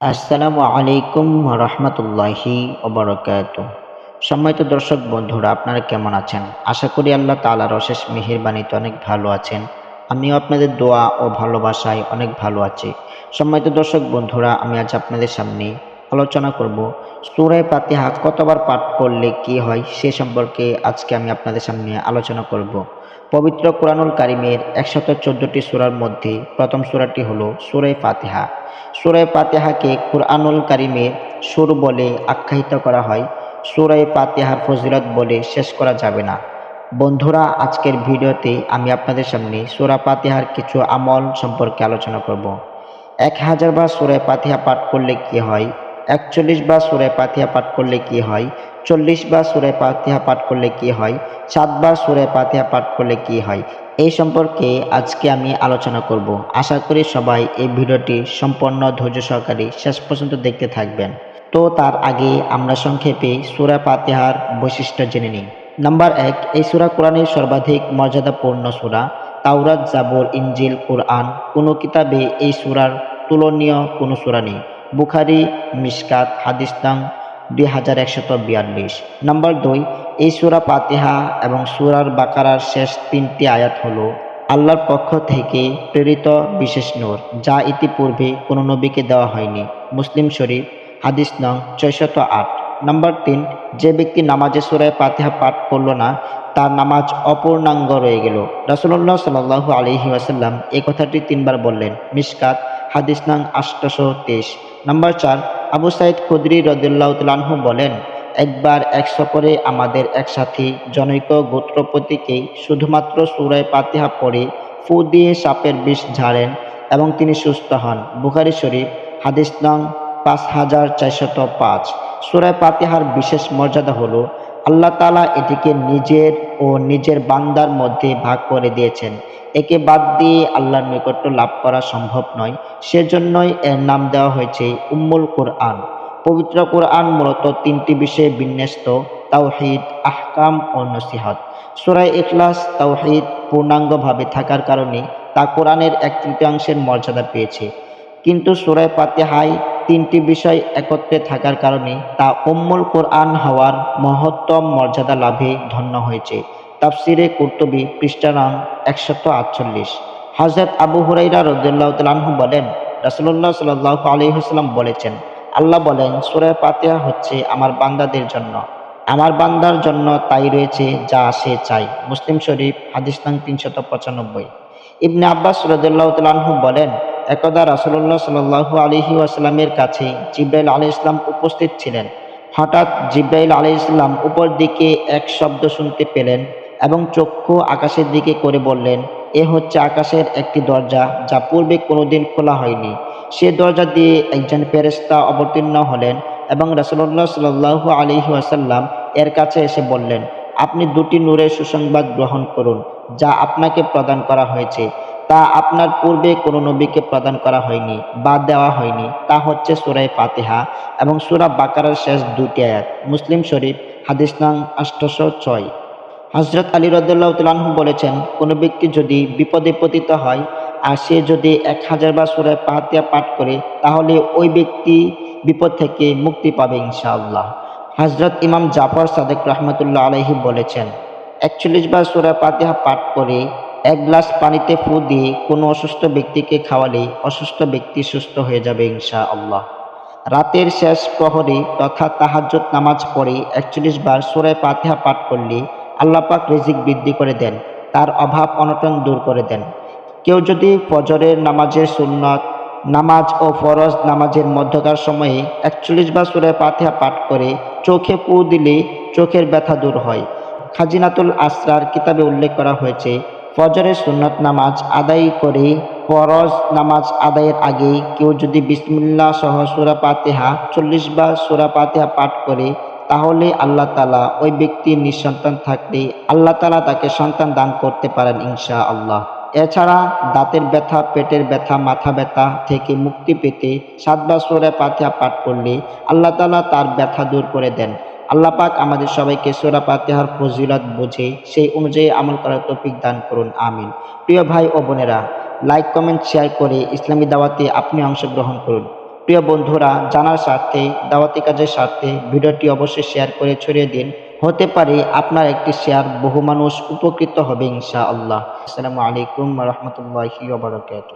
আসসালামু আলাইকুম রহমতুল্লাহি ওবরকাত সম্মানিত দর্শক বন্ধুরা, আপনারা কেমন আছেন? আশা করি আল্লাহ তালার অশেষ মেহেরবানিতে অনেক ভালো আছেন। আমিও আপনাদের দোয়া ও ভালোবাসায় অনেক ভালো আছি। সম্মানিত দর্শক বন্ধুরা, আমি আজ আপনাদের সামনে আলোচনা করব সুরায় পাতিহা কতবার পাঠ করলে কি হয় সে সম্পর্কে আজকে আমি আপনাদের সামনে আলোচনা করব। পবিত্র কোরআনুল কারিমের একশত চোদ্দটি সুরার মধ্যে প্রথম সুরাটি হলো সুরায় ফাতিহা। সুরায় পাতেহাকে কোরআনুল কারিমের সুর বলে আখ্যায়িত করা হয়। সুরায় পাতেহার ফজিলত বলে শেষ করা যাবে না। বন্ধুরা, আজকের ভিডিওতে আমি আপনাদের সামনে সুরা পাতিহার কিছু আমল সম্পর্কে আলোচনা করব। এক হাজার বার সুরায় পাতিহা পাঠ করলে কি হয়? একচল্লিশ বার সুরায় পাতিহা পাঠ করলে কি হয়? চল্লিশ বার সুরায় পাতিহা পাঠ করলে কি হয়? সাতবার সুরে পাতিহা পাঠ করলে কি হয়? এই সম্পর্কে আজকে আমি আলোচনা করব। আশা করি সবাই এই ভিডিওটি সম্পূর্ণ ধৈর্য সহকারে শেষ পর্যন্ত দেখতে থাকবেন। তো তার আগে আমরা সংক্ষেপে সুরা পাতিহার বৈশিষ্ট্য জেনে নিই। নাম্বার এক, এই সুরা কোরআনের সর্বাধিক মর্যাদাপূর্ণ সুরা। তাওরাত, জাবর ইঞ্জিল কোরআন, কোনো কিতাবে এই সুরার তুলনীয় কোনো সুরা নেই। বুখারি মিসকাত হাদিস্তাং দুই হাজার একশত বিয়াল্লিশ। নম্বর দুই, এই সুরা পাতিহা এবং সুরার বাকারার শেষ তিনটি আয়াত হলো, আল্লাহর পক্ষ থেকে প্রেরিত বিশেষ নূর, যা ইতিপূর্বে কোনো নবীকে দেওয়া হয়নি। মুসলিম শরীফ, হাদিস নং ছয়শত আট। নম্বর তিন, যে ব্যক্তি নামাজে সুরায় পাতিহা পাঠ করল না, তার নামাজ অপূর্ণাঙ্গ রয়ে গেল। রাসুল্লাহ সাল আলহি ওয়াসাল্লাম এই কথাটি তিনবার বললেন মিসকাত হাদিস নং আষ্টশো তেইশ। নম্বর চার, আবু সাইদ খুদ্রি রদুল্লাহ তালাহু বলেন, একবার এক সফরে আমাদের এক সাথী জনৈক গোত্রপতিকে শুধুমাত্র সুরায় পাতিহা পড়ে ফু দিয়ে সাপের বিষ ঝাড়েন এবং তিনি সুস্থ হন। বুখারি শরীফ, হাদিস নং পাঁচ হাজার চারশত পাঁচ। সুরায় পাতিহার বিশেষ মর্যাদা হলো আল্লাহ তালা এটিকে নিজের ও নিজের বান্দার মধ্যে ভাগ করে দিয়েছেন। একে বাদ দিয়ে আল্লাহর নৈকট্য লাভ করা সম্ভব নয়। সেজন্যই এর নাম দেওয়া হয়েছে উম্মুল কোরআন। পবিত্র কোরআন মূলত তিনটি বিষয়ে বিন্যস্ত, তাওহিদ, আহকাম ও নসিহত। সুরায় ইখলাস তাওহিদ পূর্ণাঙ্গভাবে থাকার কারণে তা কোরআনের এক তৃতীয়াংশের মর্যাদা পেয়েছে। কিন্তু সুরায় পাতেহায় তিনটি বিষয় একত্রে থাকার কারণে তা উম্মুল কোরআন হওয়ার মহত্তম মর্যাদা লাভে ধন্য হয়েছে। তাফসিরে কুর্তবি পৃষ্ঠানাম একশত আটচল্লিশ। হজরত আবু হুরাইরা রদুল্লাহ তালাহু বলেন রাসুল্লাহ সাল্লাহ আলহিহাস্লাম বলেছেন, আল্লাহ বলেন সুরায় পাতিহা হচ্ছে আমার বান্দাদের জন্য। আমার বান্দার জন্য তাই রয়েছে যা সে চাই মুসলিম শরীফ হাদিস্তান তিনশত পঁচানব্বই। ইবনে আব্বাস রদুল্লাহ তালাহু বলেন একদা রাসুল্লাহ সাল্লাহু আলহি আসালামের কাছে জিব্রাইল আলি ইসলাম উপস্থিত ছিলেন। হঠাৎ জিব্রাইল আলি ইসলাম উপর দিকে এক শব্দ শুনতে পেলেন এবং চক্ষু আকাশের দিকে করে বললেন, এ হচ্ছে আকাশের একটি দরজা যা পূর্বে কোনোদিন খোলা হয়নি। সে দরজা দিয়ে একজন ফেরেস্তা অবতীর্ণ হলেন এবং রাসুল্লাহ সাল্লাহু আলহি আসাল্লাম এর কাছে এসে বললেন, আপনি দুটি নূরের সুসংবাদ গ্রহণ করুন যা আপনাকে প্রদান করা হয়েছে। তা আপনার পূর্বে কোনো নবীকে প্রদান করা হয়নি বা দেওয়া হয়নি। তা হচ্ছে সুরাই পাতিহা এবং সুরা বাকারার শেষ দুটি আয়াত। মুসলিম শরীফ, হাদিস নাং আষ্টশো ছয়। হজরত আলী রদুল্লাহ বলেছেন, কোনো ব্যক্তি যদি বিপদে পতিত হয় আর সে যদি এক হাজার বার সুরায় পাহাতিয়া পাঠ করে, তাহলে ওই ব্যক্তি বিপদ থেকে মুক্তি পাবে ইনশাআল্লাহ। হজরত ইমাম জাফর সাদেক রহমতুল্লাহ আলহি বলেছেন, একচল্লিশ বার সুরায় পাতিহা পাঠ করে এক গ্লাস পানিতে ফু দিয়ে কোনো অসুস্থ ব্যক্তিকে খাওয়ালে অসুস্থ ব্যক্তি সুস্থ হয়ে যাবে ইনশা আল্লাহ রাতের শেষ প্রহরে তথা তাহাজ্জত নামাজ পড়ে একচল্লিশ বার সুরায় পাতিহা পাঠ করলে আল্লাহ পাক রিজিক বৃদ্ধি করে দেন, তার অভাব অনটন দূর করে দেন। কেউ যদি ফজরের নামাজের সুন্নত, নামাজ ও ফরজ নামাজের মধ্যকার সময়ে একচল্লিশ বার সুরায় পাতিহা পাঠ করে চোখে পু দিলে চোখের ব্যথা দূর হয়। খাজিনাতুল আসরার কিতাবে উল্লেখ করা হয়েছে ফজরের সুন্নত নামাজ আদায় করে, ফরজ নামাজ আদায়ের আগে কেউ যদি বিসমিল্লা সহ সুরা পাতেহা চল্লিশ বার সুরা পাতেহা পাঠ করে, তাহলে আল্লাহ তালা ওই ব্যক্তির নিঃসন্তান থাকলে আল্লাহ তালা তাকে সন্তান দান করতে পারেন ইনশা আল্লাহ এছাড়া দাঁতের ব্যথা, পেটের ব্যথা, মাথা ব্যথা থেকে মুক্তি পেতে সাতবার সুরা পাতেহা পাঠ করলে আল্লাহ তালা তার ব্যথা দূর করে দেন। আল্লাহ পাক আমাদের সবাইকে সোরা পাতেহার ফজিলত বোঝে, সেই অনুযায়ী আমল করার টপিক দান করুন, আমিন। প্রিয় ভাই ও বোনেরা লাইক কমেন্ট শেয়ার করে ইসলামী দাওয়াতে আপনি অংশগ্রহণ করুন। প্রিয় বন্ধুরা, জানার স্বার্থে, দাওয়াতি কাজের স্বার্থে ভিডিওটি অবশ্যই শেয়ার করে ছড়িয়ে দিন। হতে পারে আপনার একটি শেয়ার বহু মানুষ উপকৃত হবে ইনশা আল্লাহ আসসালামু আলাইকুম রহমতুল্লাহ বারকাত